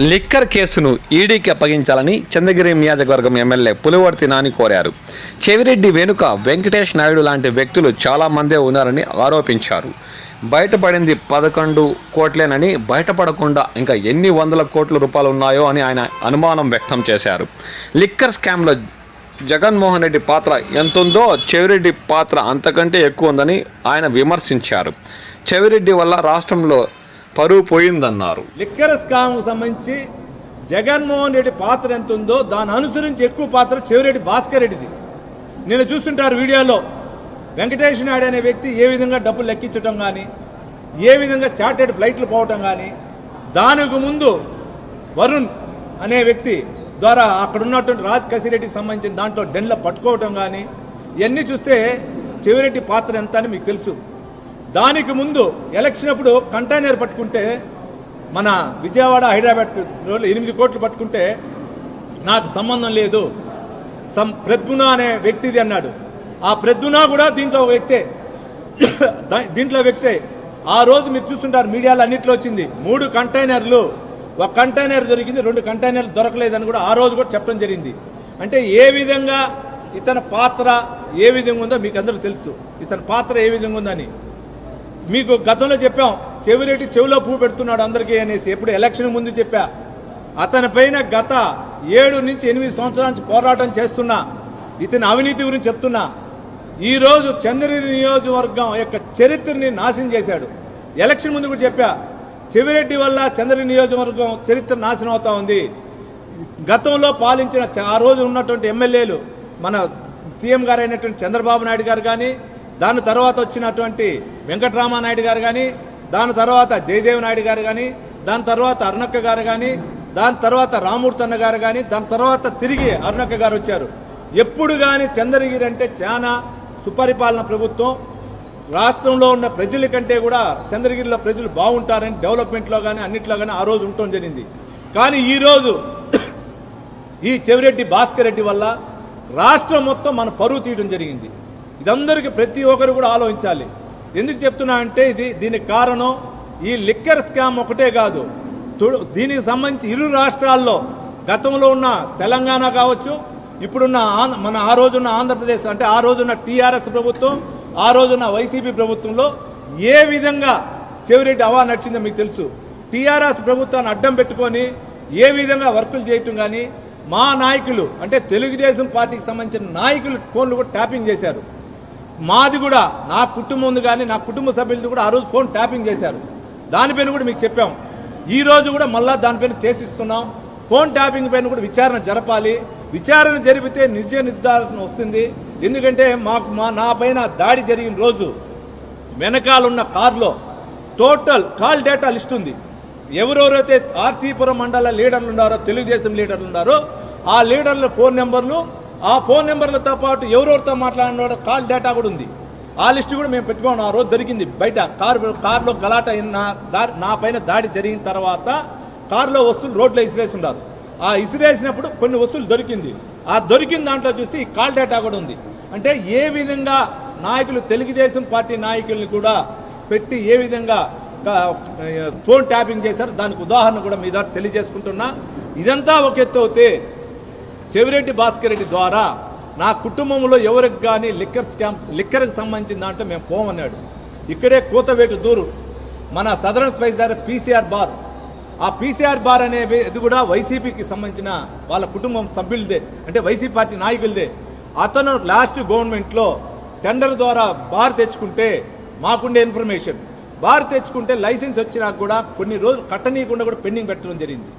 Liquor కేసును ఈడీకి అప్పగించాలని చంద్రగిరి నియోజకవర్గం ఎమ్మెల్యే పులివర్తి నాని కోరారు. చెవిరెడ్డి వెనుక వెంకటేష్ నాయుడు లాంటి వ్యక్తులు చాలామందే ఉన్నారని ఆరోపించారు. బయటపడింది పదకొండు కోట్లేనని బయటపడకుండా ఇంకా ఎన్ని వందల కోట్ల రూపాయలు ఉన్నాయో అని ఆయన అనుమానం వ్యక్తం చేశారు. లిక్కర్ స్కామ్లో జగన్మోహన్ రెడ్డి పాత్ర ఎంతుందో చెవిరెడ్డి పాత్ర అంతకంటే ఎక్కువ ఉందని ఆయన విమర్శించారు. చెవిరెడ్డి వల్ల రాష్ట్రంలో పరువు పోయిందన్నారు. లిక్కర్ స్కామ్ సంబంధించి జగన్మోహన్ రెడ్డి పాత్ర ఎంత ఉందో దాని అనుసరించి ఎక్కువ పాత్ర చెవిరెడ్డి భాస్కర్ రెడ్డిది. నేను చూస్తుంటారు వీడియోలో వెంకటేష్ నాయుడు అనే వ్యక్తి ఏ విధంగా డబ్బులు లెక్కించడం కానీ ఏ విధంగా చార్టెడ్ ఫ్లైట్లు పోవటం కానీ దానికి ముందు వరుణ్ అనే వ్యక్తి ద్వారా అక్కడ ఉన్నటువంటి రాజ్ కసిరెడ్డికి సంబంధించిన దాంట్లో డెన్ల పట్టుకోవటం కానీ ఇవన్నీ చూస్తే చెవిరెడ్డి పాత్ర ఎంత అని మీకు తెలుసు. దానికి ముందు ఎలక్షన్ అప్పుడు కంటైనర్ పట్టుకుంటే మన విజయవాడ హైదరాబాద్ రోడ్లు ఎనిమిది కోట్లు పట్టుకుంటే నాకు సంబంధం లేదు. సం ప్రద్యున అనే వ్యక్తిది అన్నాడు. ఆ ప్రద్యున కూడా దీంట్లో ఒక వ్యక్తే. దీంట్లో వ్యక్తే. ఆ రోజు మీరు చూస్తుంటారు మీడియాలో అన్నింటిలో వచ్చింది. మూడు కంటైనర్లు. ఒక కంటైనర్ దొరికింది రెండు కంటైనర్లు దొరకలేదని కూడా ఆ రోజు కూడా చెప్పడం జరిగింది. అంటే ఏ విధంగా ఇతని పాత్ర ఏ విధంగా ఉందో మీకు అందరూ తెలుసు. ఇతని పాత్ర ఏ విధంగా ఉందని. మీకు గతంలో చెప్పాం చెవిరెడ్డి చెవిలో పువ్వు పెడుతున్నాడు అందరికీ అనేసి. ఎప్పుడు ఎలక్షన్ ముందు చెప్పా. అతనిపైన గత ఏడు నుంచి ఎనిమిది సంవత్సరాల నుంచి పోరాటం చేస్తున్నా. ఇతని అవినీతి గురించి చెప్తున్నా. ఈ రోజు చంద్రగిరి నియోజకవర్గం యొక్క చరిత్రని నాశనం చేశాడు. ఎలక్షన్ ముందు కూడా చెప్పా. చెవిరెడ్డి వల్ల చంద్రగిరి నియోజకవర్గం చరిత్ర నాశనం అవుతా ఉంది. గతంలో పాలించిన ఆ రోజు ఉన్నటువంటి ఎమ్మెల్యేలు మన సీఎం గారు అయినటువంటి చంద్రబాబు నాయుడు గారు కానీ దాని తర్వాత వచ్చినటువంటి వెంకటరామానాయుడు గారు కానీ దాని తర్వాత జయదేవ్ నాయుడు గారు కానీ దాని తర్వాత అరుణక్క గారు కానీ దాని తర్వాత రామూర్తి అన్న గారు కానీ దాని తర్వాత తిరిగి అరుణక్క గారు వచ్చారు. ఎప్పుడు కానీ చంద్రగిరి అంటే చాలా సుపరిపాలన ప్రభుత్వం. రాష్ట్రంలో ఉన్న ప్రజల కంటే కూడా చంద్రగిరిలో ప్రజలు బాగుంటారని డెవలప్మెంట్లో కానీ అన్నిట్లో కానీ ఆ రోజు ఉండటం జరిగింది. కానీ ఈరోజు ఈ చెవిరెడ్డి భాస్కర్ రెడ్డి వల్ల రాష్ట్రం మొత్తం మన పరువు తీయడం జరిగింది. ఇదందరికీ ప్రతి ఒక్కరు కూడా ఆలోచించాలి. ఎందుకు చెప్తున్నా అంటే ఇది దీనికి కారణం ఈ లిక్కర్ స్కామ్ ఒకటే కాదు. దీనికి సంబంధించి ఇరు రాష్ట్రాల్లో గతంలో ఉన్న తెలంగాణ కావచ్చు ఇప్పుడున్న మన ఆ రోజున్న ఆంధ్రప్రదేశ్ అంటే ఆ రోజున్న టీఆర్ఎస్ ప్రభుత్వం ఆ రోజున్న వైసీపీ ప్రభుత్వంలో ఏ విధంగా చెవిరెడ్డి అవా నడిచిందో మీకు తెలుసు. టీఆర్ఎస్ ప్రభుత్వాన్ని అడ్డం పెట్టుకొని ఏ విధంగా వర్కులు చేయటం కానీ మా నాయకులు అంటే తెలుగుదేశం పార్టీకి సంబంధించిన నాయకులు ఫోన్లు కూడా ట్యాపింగ్ చేశారు. మాది కూడా నా కుటుంబం ఉంది కానీ నా కుటుంబ సభ్యులది కూడా ఆ రోజు ఫోన్ ట్యాపింగ్ చేశారు. దానిపైన కూడా మీకు చెప్పాం. ఈ రోజు కూడా మళ్ళా దానిపైన చేసిస్తున్నాం. ఫోన్ ట్యాపింగ్ పైన కూడా విచారణ జరపాలి. విచారణ జరిపితే నిజ నిర్ధారణ వస్తుంది. ఎందుకంటే మాకు మా నా పైన దాడి జరిగిన రోజు వెనకాలన్న కారులో టోటల్ కాల్ డేటా లిస్ట్ ఉంది. ఎవరెవరైతే ఆర్సీపురం మండల లీడర్లు ఉన్నారో తెలుగుదేశం లీడర్లు ఉన్నారో ఆ లీడర్ల ఫోన్ నెంబర్లు ఆ ఫోన్ నెంబర్లతో పాటు ఎవరెవరితో మాట్లాడిన కాల్ డేటా కూడా ఉంది. ఆ లిస్ట్ కూడా మేము పెట్టుకోండి ఆ రోజు దొరికింది బయట. కారు కారులో గలాట అయిన దా- నా పైన దాడి జరిగిన తర్వాత కారులో వస్తువులు రోడ్లో ఇసిరేసి ఉన్నారు ఆ ఇసిరేసినప్పుడు కొన్ని వస్తువులు దొరికింది. ఆ దొరికిన దాంట్లో చూస్తే ఈ కాల్ డేటా కూడా ఉంది. అంటే ఏ విధంగా నాయకులు తెలుగుదేశం పార్టీ నాయకుల్ని కూడా పెట్టి ఏ విధంగా ఫోన్ ట్యాపింగ్ చేశారు దానికి ఉదాహరణ కూడా మీ ద్వారా తెలియజేసుకుంటున్నా. ఇదంతా ఒక ఎత్తు అవుతే చెవిరెడ్డి భాస్కర్ రెడ్డి ద్వారా నా కుటుంబంలో ఎవరికి కానీ లిక్కర్ స్కామ్ లిక్కర్కి సంబంధించిన దాంట్లో మేము పోమన్నాడు. ఇక్కడే కూతవేటు దూరు. మన సదరన్ స్పైస్ దగ్గర పీసీఆర్ బార్. ఆ పీసీఆర్ బార్ అనేవి ఇది కూడా వైసీపీకి సంబంధించిన వాళ్ళ కుటుంబం సభ్యులదే. అంటే వైసీపీ పార్టీ నాయకులదే. అతను లాస్ట్ గవర్నమెంట్లో టెండర్ ద్వారా బార్ తెచ్చుకుంటే మాకుండే ఇన్ఫర్మేషన్. బార్ తెచ్చుకుంటే లైసెన్స్ వచ్చినా కూడా కొన్ని రోజులు కట్టనీయకుండా కూడా పెండింగ్ పెట్టడం జరిగింది.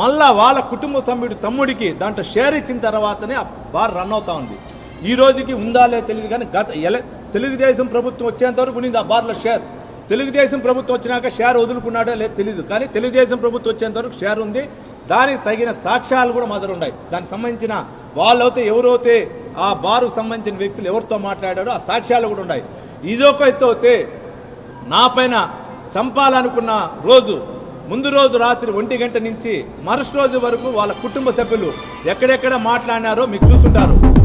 మళ్ళా వాళ్ళ కుటుంబ సభ్యుడు తమ్ముడికి దాంట్లో షేర్ ఇచ్చిన తర్వాతనే ఆ బార్ రన్ అవుతా ఉంది. ఈ రోజుకి ఉందా లే తెలియదు కానీ గత ఎల తెలుగుదేశం ప్రభుత్వం వచ్చేంత వరకు ఉన్నింది ఆ బార్లో షేర్. తెలుగుదేశం ప్రభుత్వం వచ్చినాక షేర్ వదులుకున్నాడో లేదు తెలియదు కానీ తెలుగుదేశం ప్రభుత్వం వచ్చేంత వరకు షేర్ ఉంది. దానికి తగిన సాక్ష్యాలు కూడా మొదలు ఉన్నాయి. దానికి సంబంధించిన వాళ్ళైతే ఎవరైతే ఆ బారుకు సంబంధించిన వ్యక్తులు ఎవరితో మాట్లాడారో ఆ సాక్ష్యాలు కూడా ఉన్నాయి. ఇదొక అయితే నా పైన చంపాలనుకున్న రోజు ముందు రోజు రాత్రి ఒంటి గంట నుంచి మరుసటి రోజు వరకు వాళ్ళ కుటుంబ సభ్యులు ఎక్కడెక్కడ మాట్లాడినారో మీకు చూస్తుంటారు